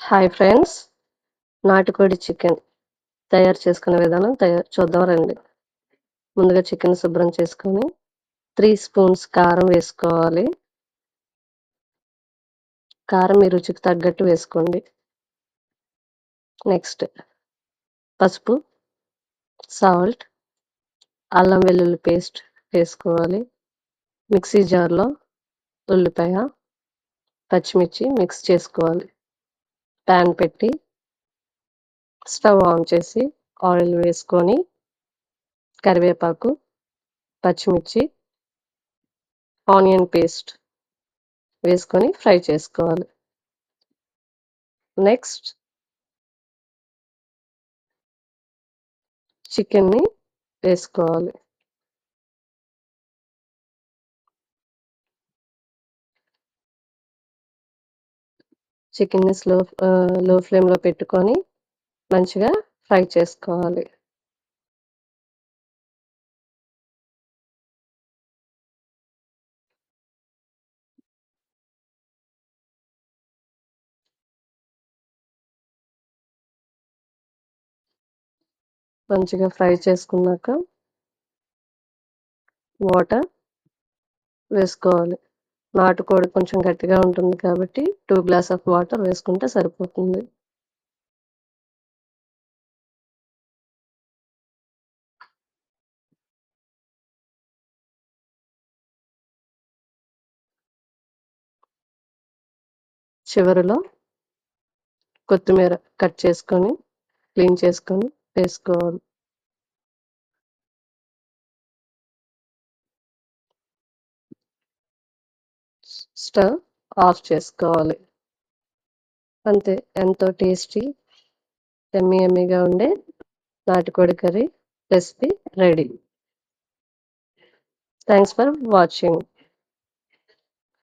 Hi friends నాటుకోడి chicken తయారు చేసుకునే విధానం తయారు చూద్దాం రండి. ముందుగా చికెన్ శుభ్రం చేసుకొని త్రీ స్పూన్స్ కారం వేసుకోవాలి. కారం మీ రుచికి తగ్గట్టు వేసుకోండి. నెక్స్ట్ పసుపు సాల్ట్ అల్లం వెల్లుల్లి పేస్ట్ వేసుకోవాలి. మిక్సీ జార్లో ఉల్లిపాయ పచ్చిమిర్చి మిక్స్ చేసుకోవాలి. ప్యాన్ పెట్టి స్టవ్ ఆన్ చేసి ఆయిల్ వేసుకొని కరివేపాకు పచ్చిమిర్చి ఆనియన్ పేస్ట్ వేసుకొని ఫ్రై చేసుకోవాలి. నెక్స్ట్ చికెన్ని వేసుకోవాలి. చికెన్ని స్లో లో ఫ్లేమ్లో పెట్టుకొని మంచిగా ఫ్రై చేసుకోవాలి. మంచిగా ఫ్రై చేసుకున్నాక వాటర్ వేసుకోవాలి. నాటుకోడి కొంచెం గట్టిగా ఉంటుంది కాబట్టి టూ గ్లాస్ ఆఫ్ వాటర్ వేసుకుంటే సరిపోతుంది. చివరిలో కొత్తిమీర కట్ చేసుకొని క్లీన్ చేసుకొని వేసుకోవాలి. స్టవ్ ఆఫ్ చేసుకోవాలి. అంతే ఎంతో టేస్టీ ఎమ్మి ఎమ్మిగా ఉండే నాటుకోడి curry recipe ready. Thanks for watching.